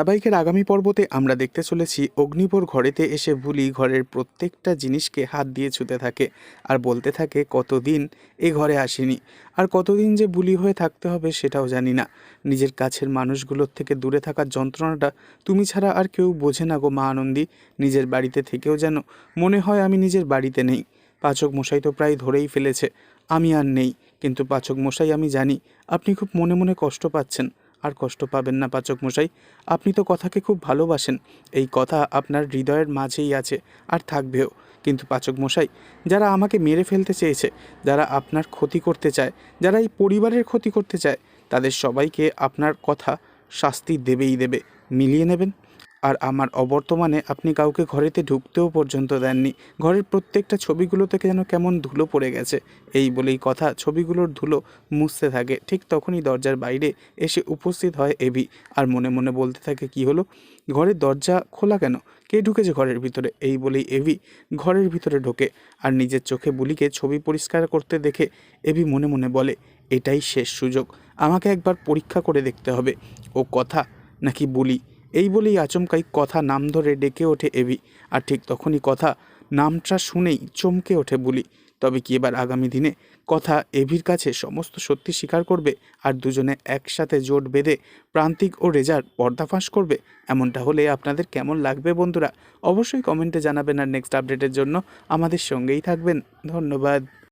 ধারাবাহিকের আগামী পর্বতে আমরা দেখতে চলেছি অগ্নিপর ঘরেতে এসে ভুলি ঘরের প্রত্যেকটা জিনিসকে হাত দিয়ে ছুতে থাকে আর বলতে থাকে, কতদিন এ ঘরে আসেনি? আর কতদিন যে বুলি হয়ে থাকতে হবে সেটাও জানি না। নিজের কাছের মানুষগুলোর থেকে দূরে থাকার যন্ত্রণাটা তুমি ছাড়া আর কেউ বোঝে না গো মা আনন্দী। নিজের বাড়িতে থেকেও যেন মনে হয় আমি নিজের বাড়িতে নেই। পাচক মশাই তো প্রায় ধরেই ফেলেছে, আমি আর নেই। কিন্তু পাচক মশাই আমি জানি, আপনি খুব মনে মনে কষ্ট পাচ্ছেন। আর কষ্ট পাবেন না পাচক মশাই। আপনি তো কথাকে খুব ভালোবাসেন। এই কথা আপনার হৃদয়ের মাঝেই আছে আর থাকবেও। কিন্তু পাচক মশাই, যারা আমাকে মেরে ফেলতে চেয়েছে, যারা আপনার ক্ষতি করতে চায়, যারা এই পরিবারের ক্ষতি করতে চায়, তাদের সবাইকে আপনার কথা শাস্তি দেবেই দেবে। মিলিয়ে নেবেন। আর আমার অবর্তমানে আপনি কাউকে ঘরেতে ঢুকতেও পর্যন্ত দেননি। ঘরের প্রত্যেকটা ছবিগুলো থেকে যেন কেমন ধুলো পড়ে গেছে। এই বলেই কথা, ছবিগুলোর ধুলো মুছতে থাকে। ঠিক তখনই দরজার বাইরে এসে উপস্থিত হয় এভি আর মনে মনে বলতে থাকে, কি হলো? ঘরের দরজা খোলা কেন? কে ঢুকেছে ঘরের ভিতরে? এই বলেই এভি ঘরের ভিতরে ঢোকে। আর নিজের চোখে বুলিকে ছবি পরিষ্কার করতে দেখে এভি মনে মনে বলে, এটাই শেষ সুযোগ। আমাকে একবার পরীক্ষা করে দেখতে হবে। ও কথা নাকি বুলি? এই বলেই আচমকাই কথা নাম ধরে ডেকে ওঠে এভি আর ঠিক তখনই কথা নামটা শুনেই চমকে ওঠে বুলি। তবে কি এবার আগামী দিনে কথা এভির কাছে সমস্ত সত্যি স্বীকার করবে আর দুজনে একসাথে জোট বেঁধে প্রান্তিক ও রেজার পর্দাফাঁস করবে? এমনটা হলে আপনাদের কেমন লাগবে বন্ধুরা? অবশ্যই কমেন্টে জানাবেন। আর নেক্সট আপডেটের জন্য আমাদের সঙ্গেই থাকবেন। ধন্যবাদ।